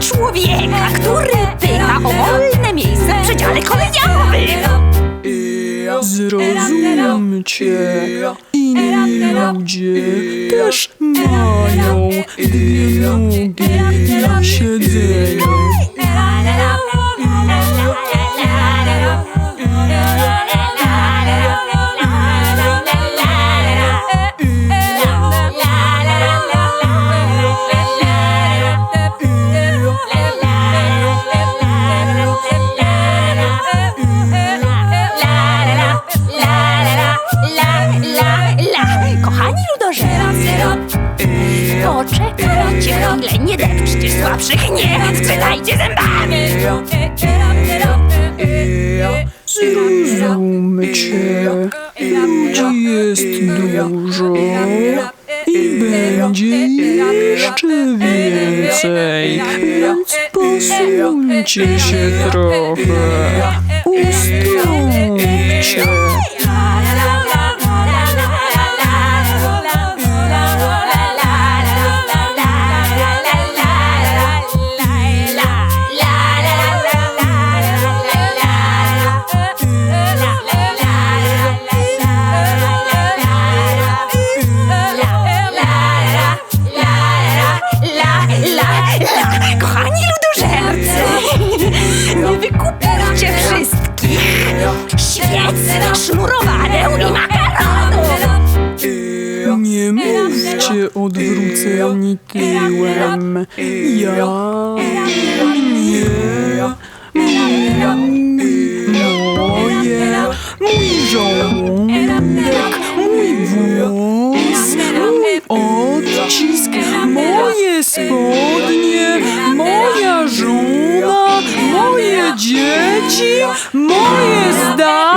człowieka, który pyta o wolne miejsce w przedziale kolejowym. Zrozumcie, inni ludzie też mają dwie Kochani ludożercy, poczekajcie chwilę, nie depczcie słabszych, nie skrzytajcie zębami. Zrozumcie, ludzi jest dużo i będzie jeszcze więcej, więc posuńcie się trochę, ustąpcie. odwrócę nikiłem. Ja mnie, moje, mój żołądek, mój włos, mój odcisk, moje spodnie, moja żona, moje dzieci, moje zdanie.